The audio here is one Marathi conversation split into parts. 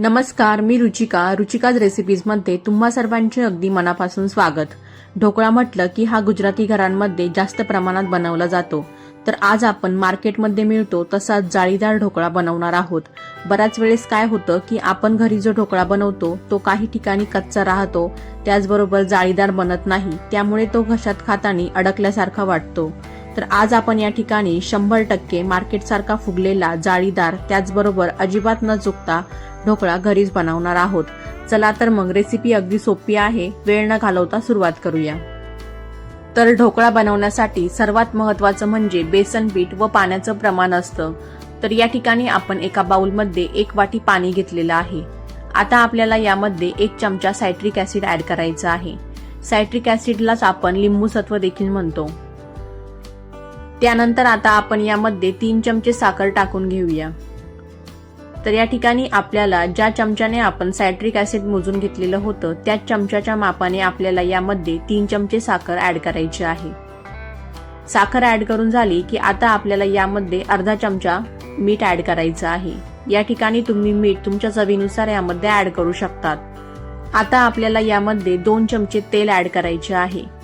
नमस्कार मी रुचिका. रुचिकाज रेसिपीजमध्ये तुम्हा सर्वांचे अगदी मनापासून स्वागत. ढोकळा म्हटलं की हा गुजराती घरांमध्ये जास्त प्रमाणात बनवला जातो. तर आज आपण मार्केटमध्ये मिळतो तसाच जाळीदार ढोकळा बनवणार आहोत. बऱ्याच वेळेस काय होतं की आपण घरी जो ढोकळा बनवतो तो काही ठिकाणी कच्चा राहतो त्याचबरोबर जाळीदार बनत नाही त्यामुळे तो घशात खातानी अडकल्यासारखा वाटतो. तर आज आपण या ठिकाणी शंभर टक्के मार्केटसारखा फुगलेला जाळीदार त्याचबरोबर अजिबात न चुकता ढोकळा घरीच बनवणार आहोत. चला तर मग रेसिपी अगदी सोपी आहे. वेळ न घालवता सुरुवात करूया. तर ढोकळा बनवण्यासाठी सर्वात महत्वाचं म्हणजे बेसन पीठ व पाण्याचं प्रमाण असतं. तर या ठिकाणी आपण एका बाउलमध्ये एक वाटी पाणी घेतलेलं आहे. आता आपल्याला यामध्ये एक चमचा सायट्रिक ऍसिड ऍड करायचा आहे. सायट्रिक ऍसिडलाच आपण लिंबू सत्व देखील म्हणतो. त्यानंतर आता आपण यामध्ये तीन चमचे साखर टाकून घेऊया. तर या ठिकाणी आपल्याला ज्या चमच्याने आपण सायट्रिक ऍसिड मोजून घेतलेलं होतं त्याच चमच्याच्या मापाने आपल्याला यामध्ये तीन चमचे साखर ऍड करायची आहे. साखर ऍड करून झाली की आता आपल्याला यामध्ये अर्धा चमचा मीठ ऍड करायचं आहे. या ठिकाणी तुम्ही मीठ तुमच्या चवीनुसार यामध्ये ऍड करू शकतात. आता आपल्याला यामध्ये दोन चमचे तेल ऍड करायचे आहे.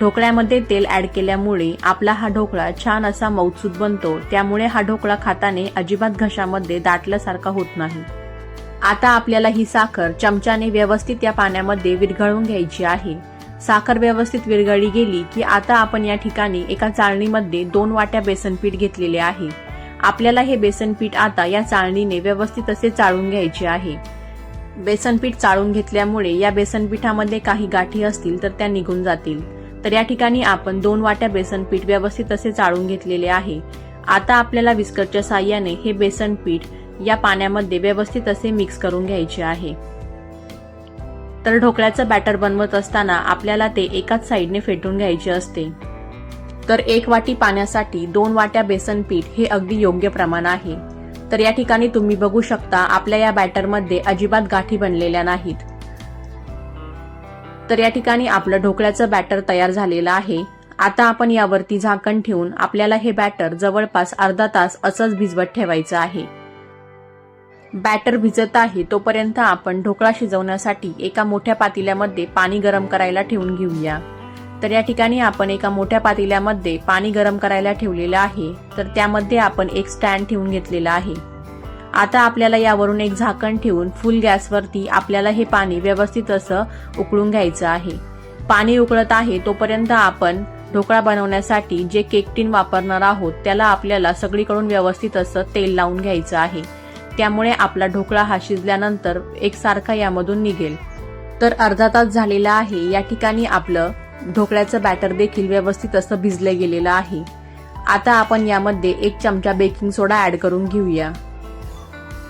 ढोकळ्यामध्ये तेल ऍड केल्यामुळे आपला हा ढोकळा छान असा मौसूद बनतो. त्यामुळे हा ढोकळा खाताने अजिबात घशामध्ये दाटल्यासारखा होत नाही. आता आपल्याला ही साखर चमच्याने व्यवस्थित या पाण्यामध्ये विरघळून घ्यायची आहे. साखर व्यवस्थित विरघळली गेली की आता आपण या ठिकाणी एका चाळणीमध्ये दोन वाट्या बेसन पीठ घेतलेले आहे. आपल्याला हे बेसन पीठ आता या चाळणीने व्यवस्थित असे चाळून घ्यायचे आहे. बेसन पीठ चाळून घेतल्यामुळे या बेसन पिठामध्ये काही गाठी असतील तर त्या निघून जातील. तर या ठिकाणी आपण दोन वाट्या बेसन पीठ व्यवस्थित असे चाळून घेतलेले आहे. आता आपल्याला विस्करच्या साह्याने हे बेसन पीठ या पाण्यामध्ये व्यवस्थित असे मिक्स करून घ्यायचे आहे. तर ढोकळ्याचं बॅटर बनवत असताना आपल्याला ते एकाच साईडने फेटून घ्यायचे असते. तर एक वाटी पाण्यासाठी दोन वाट्या बेसन पीठ हे अगदी योग्य प्रमाण आहे. तर या ठिकाणी तुम्ही बघू शकता आपल्या या बॅटरमध्ये अजिबात गाठी बनलेल्या नाहीत. तर या ठिकाणी आपलं ढोकळ्याचं बॅटर तयार झालेलं आहे. आता आपण यावरती झाकण ठेवून आपल्याला हे बॅटर जवळपास अर्धा तास असंच भिजवत ठेवायचं आहे. बॅटर भिजत आहे तोपर्यंत आपण ढोकळा शिजवण्यासाठी एका मोठ्या पातेल्यामध्ये पाणी गरम करायला ठेवून घेऊया. तर या ठिकाणी आपण एका मोठ्या पातेल्यामध्ये पाणी गरम करायला ठेवलेलं आहे. तर त्यामध्ये आपण एक स्टँड ठेवून घेतलेला आहे. आता आपल्याला यावरून एक झाकण ठेवून फुल गॅसवरती आपल्याला हे पाणी व्यवस्थित असं उकळून घ्यायचं आहे. पाणी उकळत आहे तोपर्यंत आपण ढोकळा बनवण्यासाठी जे केक टीन वापरणार आहोत त्याला आपल्याला सगळीकडून व्यवस्थित असं तेल लावून घ्यायचं आहे. त्यामुळे आपला ढोकळा हा शिजल्यानंतर एकसारखा यामधून निघेल. तर अर्धा तास झालेला आहे. या ठिकाणी आपलं ढोकळ्याचं बॅटर देखील व्यवस्थित असं भिजलं गेलेलं आहे. आता आपण यामध्ये एक चमचा बेकिंग सोडा ऍड करून घेऊया.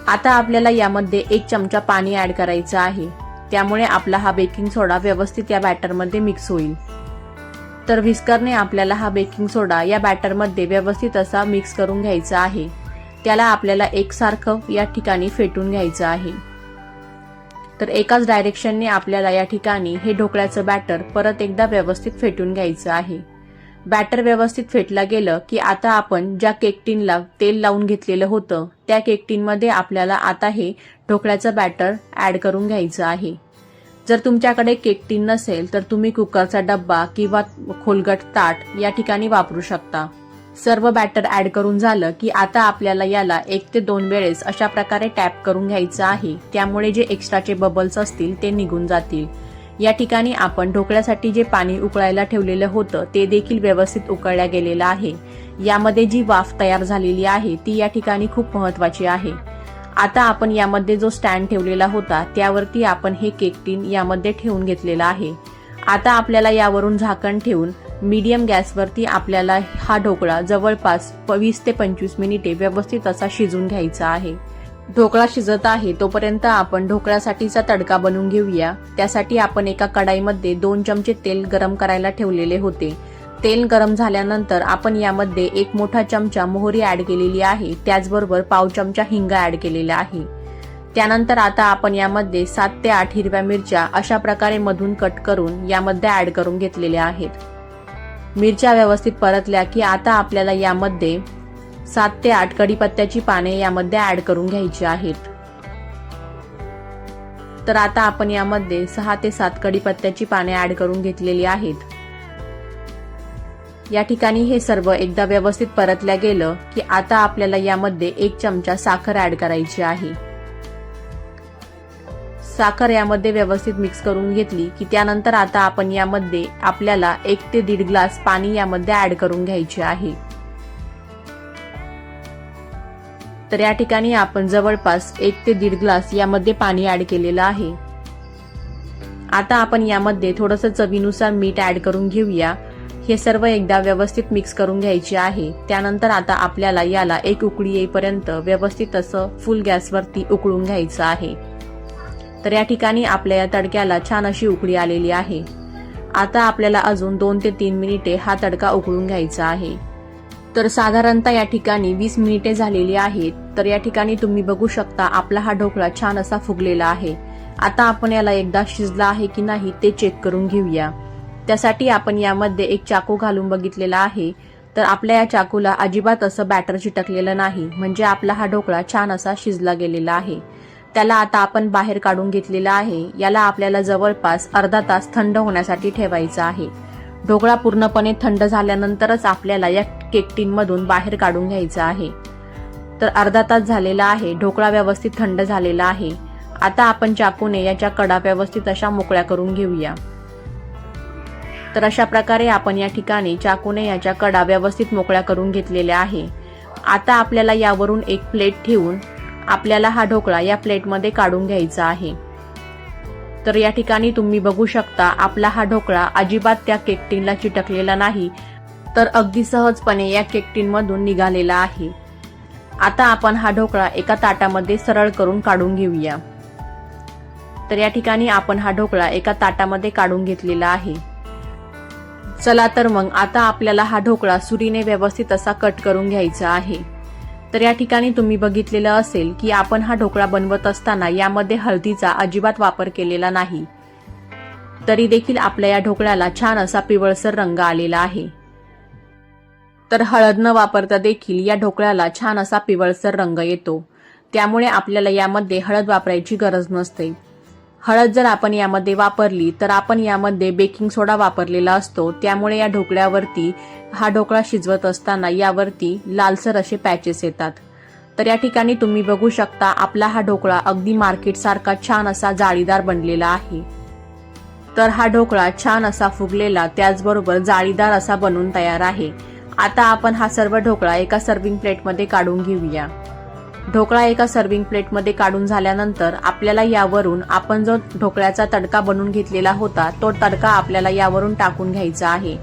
आता आपल्याला यामध्ये एक चमचा पाणी ऍड करायचं आहे. त्यामुळे आपला हा बेकिंग सोडा व्यवस्थित या बॅटरमध्ये मिक्स होईल. तर व्हिस्करने आपल्याला हा बेकिंग सोडा या बॅटरमध्ये व्यवस्थित असा मिक्स करून घ्यायचा आहे. त्याला आपल्याला एकसारखं या ठिकाणी फेटून घ्यायचं आहे. तर एकाच डायरेक्शनने आपल्याला या ठिकाणी हे ढोकळ्याचं बॅटर परत एकदा व्यवस्थित फेटून घ्यायचं आहे. बॅटर व्यवस्थित फेटला गेलं की आता आपण ज्या केक टीनला तेल लावून घेतलेलं होतं त्या केक टीनमध्ये आपल्याला आता हे ढोकळ्याचं बॅटर ॲड करून घ्यायचं आहे. जर तुमच्याकडे केक टीन नसेल तर तुम्ही कुकरचा डब्बा किंवा खोलगट ताट या ठिकाणी वापरू शकता. सर्व बॅटर ॲड करून झालं की आता आपल्याला याला एक ते दोन वेळेस अशा प्रकारे टॅप करून घ्यायचं आहे. त्यामुळे जे एक्स्ट्राचे बबल्स असतील ते निघून जातील. या ठिकाणी आपण ढोकळ्यासाठी जे पाणी उकळायला ठेवलेलं होतं ते देखील व्यवस्थित उकळल्या गेलेलं आहे. यामध्ये जी वाफ तयार झालेली आहे ती या ठिकाणी खूप महत्वाची आहे. आता आपण यामध्ये जो स्टँड ठेवलेला होता त्यावरती आपण हे केक टीन यामध्ये ठेवून घेतलेला आहे. आता आपल्याला यावरून झाकण ठेवून मीडियम गॅसवरती आपल्याला हा ढोकळा जवळपास वीस ते पंचवीस मिनिटे व्यवस्थित असा शिजून घ्यायचा आहे. ढोकळा शिजत आहे तोपर्यंत आपण ढोकळ्यासाठीचा तडका बनवून घेऊया. त्यासाठी आपण एका कढाईमध्ये दोन चमचे तेल गरम करायला ठेवलेले होते. तेल गरम झाल्यानंतर आपण यामध्ये एक मोठा चमचा मोहरी ऍड केलेली आहे त्याचबरोबर पाव चमचा हिंग ऍड केलेला आहे. त्यानंतर आता आपण यामध्ये सात ते आठ हिरव्या मिरच्या अशा प्रकारे मधून कट करून यामध्ये ऍड करून घेतलेल्या आहेत. मिरच्या व्यवस्थित परतल्या की आता आपल्याला यामध्ये सात ते आठ कडीपत्त्याची पाने यामध्ये ऍड करून घ्यायची आहेत. तर आता आपण यामध्ये सहा ते सात कढीपत्त्याची पाने ऍड करून घेतलेली आहेत. या ठिकाणी हे सर्व एकदा व्यवस्थित परतल्या गेलं की आता आपल्याला यामध्ये एक चमचा साखर ऍड करायची आहे. साखर यामध्ये व्यवस्थित मिक्स करून घेतली की त्यानंतर आता आपण यामध्ये आपल्याला एक ते दीड ग्लास पाणी यामध्ये ऍड करून घ्यायचे आहे. तर या ठिकाणी आपण जवळपास एक ते दीड ग्लास यामध्ये पाणी ऍड केलेलं आहे. आता आपण यामध्ये थोडंसं चवीनुसार मीठ ऍड करून घेऊया. हे सर्व एकदा व्यवस्थित मिक्स करून घ्यायचे आहे. त्यानंतर आता आपल्याला याला एक उकळी येईपर्यंत व्यवस्थित असं फुल गॅसवरती उकळून घ्यायचं आहे. तर या ठिकाणी आपल्या या तडक्याला छान अशी उकळी आलेली आहे. आता आपल्याला अजून दोन ते तीन मिनिटे हा तडका उकळून घ्यायचा आहे. तर साधारणतः या ठिकाणी वीस मिनिटे झालेली आहेत. तर या ठिकाणी तुम्ही बघू शकता आपला हा ढोकळा छान असा फुगलेला आहे. आता आपण याला एकदा शिजला आहे की नाही ते चेक करून घेऊया. त्यासाठी आपण यामध्ये एक चाकू घालून बघितलेला आहे. तर आपल्या या चाकूला अजिबात असं बॅटर चिटकलेलं नाही म्हणजे आपला हा ढोकळा छान असा शिजला गेलेला आहे. त्याला आता आपण बाहेर काढून घेतलेला आहे. याला आपल्याला जवळपास अर्धा तास थंड होण्यासाठी ठेवायचा आहे. ढोकळा पूर्णपणे थंड झाल्यानंतरच आपल्याला या केक टीनमधून बाहेर काढून घ्यायचा आहे. तर अर्धा तास झालेला आहे. ढोकळा व्यवस्थित थंड झालेला आहे. आता आपण चाकूने याच्या कडा व्यवस्थित अशा मोकळ्या करून घेऊया. तर अशा प्रकारे आपण या ठिकाणी चाकूने याच्या कडा व्यवस्थित मोकळ्या करून घेतलेल्या आहे. आता आपल्याला यावरून एक प्लेट ठेवून आपल्याला हा ढोकळा या प्लेटमध्ये काढून घ्यायचा आहे. तर या ठिकाणी तुम्ही बघू शकता आपला हा ढोकळा अजिबात त्या केकटीनला चिटकलेला नाही तर अगदी सहजपणे या केकटीनमधून निघालेला आहे. आता आपण हा ढोकळा एका ताटामध्ये सरळ करून काढून घेऊया. तर या ठिकाणी आपण हा ढोकळा एका ताटामध्ये काढून घेतलेला आहे. चला तर मग आता आपल्याला हा ढोकळा सुरीने व्यवस्थित असा कट करून घ्यायचा आहे. तर या ठिकाणी तुम्ही बघितलेलं असेल की आपण हा ढोकळा बनवत असताना यामध्ये हळदीचा अजिबात वापर केलेला नाही. तरी देखील आपल्या या ढोकळ्याला छान असा पिवळसर रंग आलेला आहे. तर हळद न वापरता देखील या ढोकळ्याला छान असा पिवळसर रंग येतो. त्यामुळे आपल्याला यामध्ये हळद वापरायची गरज नसते. हळद जर आपण यामध्ये वापरली तर आपण यामध्ये बेकिंग सोडा वापरलेला असतो. त्यामुळे या ढोकळ्यावरती हा ढोकळा शिजवत असताना यावरती लालसर असे पॅचेस येतात. तर या ठिकाणी तुम्ही बघू शकता आपला हा ढोकळा अगदी मार्केट सारखा छान असा जाळीदार बनलेला आहे. तर हा ढोकळा छान असा फुगलेला त्याचबरोबर जाळीदार असा बनून तयार आहे. आता आपण हा सर्व ढोकळा एका सर्विंग प्लेटमध्ये काढून घेऊया. ढोकळा एका सर्विंग प्लेटमध्ये काढून झाल्यानंतर आपल्याला यावरून आपण जो ढोकळ्याचा तडका बनवून घेतलेला होता तो तडका आपल्याला यावरून टाकून घ्यायचा आहे.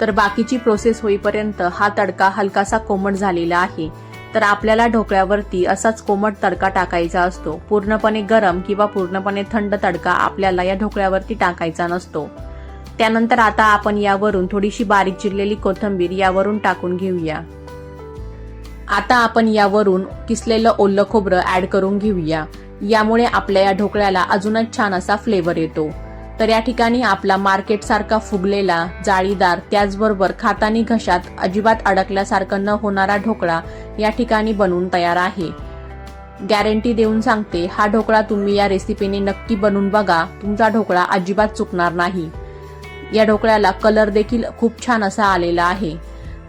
तर बाकीची प्रोसेस होईपर्यंत हा तडका हलकासा कोमट झालेला आहे. तर आपल्याला ढोकळ्यावरती असाच कोमट तडका टाकायचा असतो. पूर्णपणे गरम किंवा पूर्णपणे थंड तडका आपल्याला या ढोकळ्यावरती टाकायचा नसतो. त्यानंतर आता आपण यावरून थोडीशी बारीक चिरलेली कोथिंबीर यावरून टाकून घेऊया. आता आपण यावरून किसलेलं ओलं खोबरं ऍड करून घेऊया. यामुळे आपल्या या ढोकळ्याला अजूनच छान असा फ्लेवर येतो. तर या ठिकाणी आपला मार्केट सारखा फुगलेला जाळीदार त्याचबरोबर खातानी घशात अजिबात अडकल्यासारखा न होणारा ढोकळा या ठिकाणी बनवून तयार आहे. गॅरंटी देऊन सांगते हा ढोकळा तुम्ही या रेसिपीने नक्की बनवून बघा. तुमचा ढोकळा अजिबात चुकणार नाही. या ढोकळ्याला कलर देखील खूप छान असा आलेला आहे.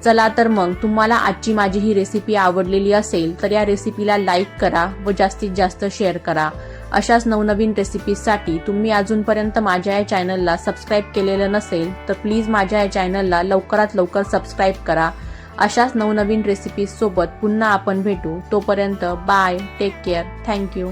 चला तर मग तुम्हाला आजची माझी ही रेसिपी आवडलेली असेल तर या रेसिपीला लाईक करा व जास्तीत जास्त शेअर करा. अशाच नवनवीन रेसिपीजसाठी तुम्ही अजूनपर्यंत माझ्या या चॅनलला सबस्क्राईब केलेलं नसेल तर प्लीज माझ्या या चॅनलला लवकरात लवकर सबस्क्राईब करा. अशाच नवनवीन रेसिपीजसोबत पुन्हा आपण भेटू. तोपर्यंत बाय टेक केअर थँक्यू